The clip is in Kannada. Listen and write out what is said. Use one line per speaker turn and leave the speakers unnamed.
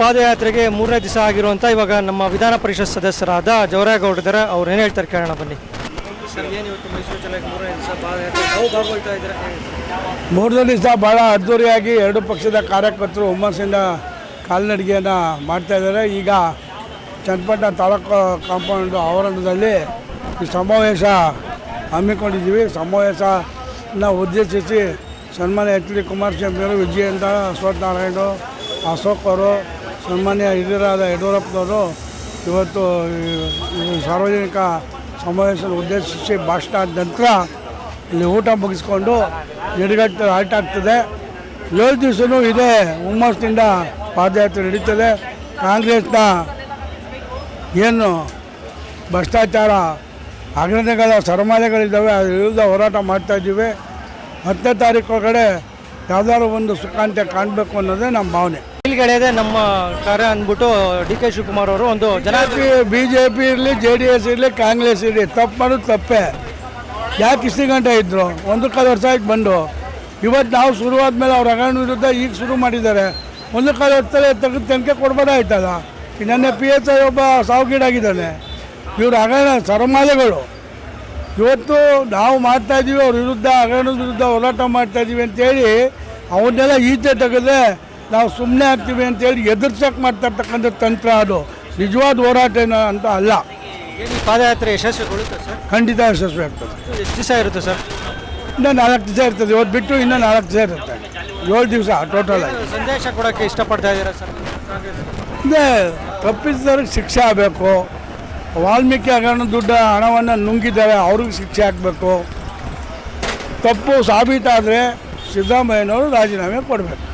ಪಾದಯಾತ್ರೆಗೆ ಮೂರನೇ ದಿವಸ ಆಗಿರುವಂಥ ಇವಾಗ ನಮ್ಮ ವಿಧಾನ ಪರಿಷತ್ ಸದಸ್ಯರಾದ ಜವರೇಗೌಡರ ಅವ್ರು ಏನು ಹೇಳ್ತಾರೆ ಕೇಳೋಣ ಬನ್ನಿ. ಸರ್ ಏನು ಇವತ್ತು ಮೈಸೂರು ಜಿಲ್ಲೆಗೆ ಮೂರನೇ ದಿವಸ ಬಹಳ ಇದ್ದೀರಾ?
ಭಾಳ ಅದ್ದೂರಿಯಾಗಿ ಎರಡು ಪಕ್ಷದ ಕಾರ್ಯಕರ್ತರು ಹುಮ್ಮಸ್ಸಿಂದ ಕಾಲ್ನಡಿಗೆಯನ್ನು ಮಾಡ್ತಾಯಿದ್ದಾರೆ ಈಗ ಚನ್ನಪಟ್ಟಣ ತಾಲೂಕು ಕಾಂಪೌಂಡ್ ಆವರಣದಲ್ಲಿ ಈ ಸಮಾವೇಶ ಹಮ್ಮಿಕೊಂಡಿದ್ದೀವಿ. ಸಮಾವೇಶನ ಉದ್ದೇಶಿಸಿ ಸನ್ಮಾನ್ಯ ಎಚ್ ಡಿ ಕುಮಾರಸ್ವಾಮಿ ಅವರು ವಿಜಯೇಂದ್ರ ಅಶ್ವಥ್ ನಾರಾಯಣ ಅಶೋಕ್ ಅವರು ಸನ್ಮಾನ್ಯ ಹಿರಿಯರಾದ ಯಡಿಯೂರಪ್ಪನವರು ಇವತ್ತು ಸಾರ್ವಜನಿಕ ಸಮಾವೇಶ ಉದ್ದೇಶಿಸಿ ಭಾಷಣ ಆದ ನಂತರ ಇಲ್ಲಿ ಊಟ ಮುಗಿಸ್ಕೊಂಡು ಎಡಗಟ್ಟು ಹಾಲ್ಟ್ ಆಗ್ತದೆ ಏಳು ದಿವಸವೂ ಇದೇ ಹುಮ್ಮಸ್ಸಿನಿಂದ ಪಾದಯಾತ್ರೆ ನಡೀತದೆ. ಕಾಂಗ್ರೆಸ್ನ ಏನು ಭ್ರಷ್ಟಾಚಾರ ಹಗರಣಗಳ ಸರಮಾಲೆಗಳಿದ್ದಾವೆ, ಅದ್ರ ವಿರುದ್ಧ ಹೋರಾಟ ಮಾಡ್ತಾಯಿದ್ದೀವಿ ಹತ್ತನೇ ತಾರೀಕು ಒಳಗಡೆ ಯಾವ್ದಾದ್ರು ಒಂದು ಸುಖಾಂತ್ಯ ಕಾಣಬೇಕು ಅನ್ನೋದೇ ನಮ್ಮ ಭಾವನೆ.
ಮೇಲ್ಗಡೆ ನಮ್ಮ ಕಾರ್ಯ ಅಂದ್ಬಿಟ್ಟು ಡಿ ಕೆ ಶಿವಕುಮಾರ್ ಅವರು ಒಂದು ಜನ
ಬಿಜೆಪಿ ಇರಲಿ, ಜೆ ಡಿ ಎಸ್ ಇರಲಿ, ಕಾಂಗ್ರೆಸ್ ಇರಲಿ, ತಪ್ಪು ಮಾಡೋದು ತಪ್ಪೇ. ಯಾಕೆ ಇಷ್ಟು ಗಂಟೆ ಒಂದು ಕಾಲು ವರ್ಷ ಆಯ್ತು ಬಂದು. ಇವತ್ತು ನಾವು ಶುರುವಾದ ಮೇಲೆ ಅವ್ರ ಹಗರಣ ವಿರುದ್ಧ ಈಗ ಶುರು ಮಾಡಿದ್ದಾರೆ. ಒಂದು ಕಾಲು ವರ್ಷದಲ್ಲಿ ತೆಗೆದು ತನಿಖೆ ಕೊಡ್ಬೋದಾಯ್ತಲ್ಲ ನನ್ನ ಪಿ ಎಸ್ ಐ ಒಬ್ಬ ಸಾವುಗೀಡಾಗಿದ್ದಾನೆ. ಇವ್ರ ಹಗರಣ ಸರಮಾಲೆಗಳು. ಇವತ್ತು ನಾವು ಮಾಡ್ತಾಯಿದ್ದೀವಿ ಅವ್ರ ವಿರುದ್ಧ ಹಗರಣದ ವಿರುದ್ಧ ಹೋರಾಟ ಮಾಡ್ತಾಯಿದ್ದೀವಿ ಅಂತೇಳಿ ಅವನ್ನೆಲ್ಲ ಈಚೆ ತೆಗೆದ್ರೆ ನಾವು ಸುಮ್ಮನೆ ಆಗ್ತೀವಿ ಅಂತೇಳಿ ಎದುರ್ಸಕ್ಕೆ ಮಾಡ್ತಾ ಇರ್ತಕ್ಕಂಥ ತಂತ್ರ ಅದು. ನಿಜವಾದ ಹೋರಾಟ ಏನು ಅಂತ ಅಲ್ಲ.
ಪಾದಯಾತ್ರೆ ಯಶಸ್ವಿಗೊಳ್ಳುತ್ತೆ ಸರ್?
ಖಂಡಿತ ಯಶಸ್ವಿ ಆಗ್ತದೆ
ಎಷ್ಟು ದಿವಸ ಇರುತ್ತೆ ಸರ್?
ಇನ್ನೂ ನಾಲ್ಕು ದಿವಸ ಇರ್ತದೆ. ಇವತ್ತು ಬಿಟ್ಟು ಇನ್ನೂ ನಾಲ್ಕು ದಿವಸ ಇರುತ್ತೆ. ಏಳು ದಿವಸ ಟೋಟಲ್ ಆಗಿ.
ಸಂದೇಶ ಕೊಡೋಕ್ಕೆ ಇಷ್ಟಪಡ್ತಾ ಇದ್ದೀರಾ ಸರ್?
ಇದೇ ತಪ್ಪಿಸಿದವ್ರಿಗೆ ಶಿಕ್ಷೆ ಆಗಬೇಕು. ವಾಲ್ಮೀಕಿ ಹಗರಣ ದುಡ್ಡ ಹಣವನ್ನು ನುಂಗಿದ್ದಾರೆ ಅವ್ರಿಗೆ ಶಿಕ್ಷೆ ಆಗಬೇಕು. ತಪ್ಪು ಸಾಬೀತಾದರೆ ಸಿದ್ದರಾಮಯ್ಯನವರು ರಾಜೀನಾಮೆ ಕೊಡಬೇಕು.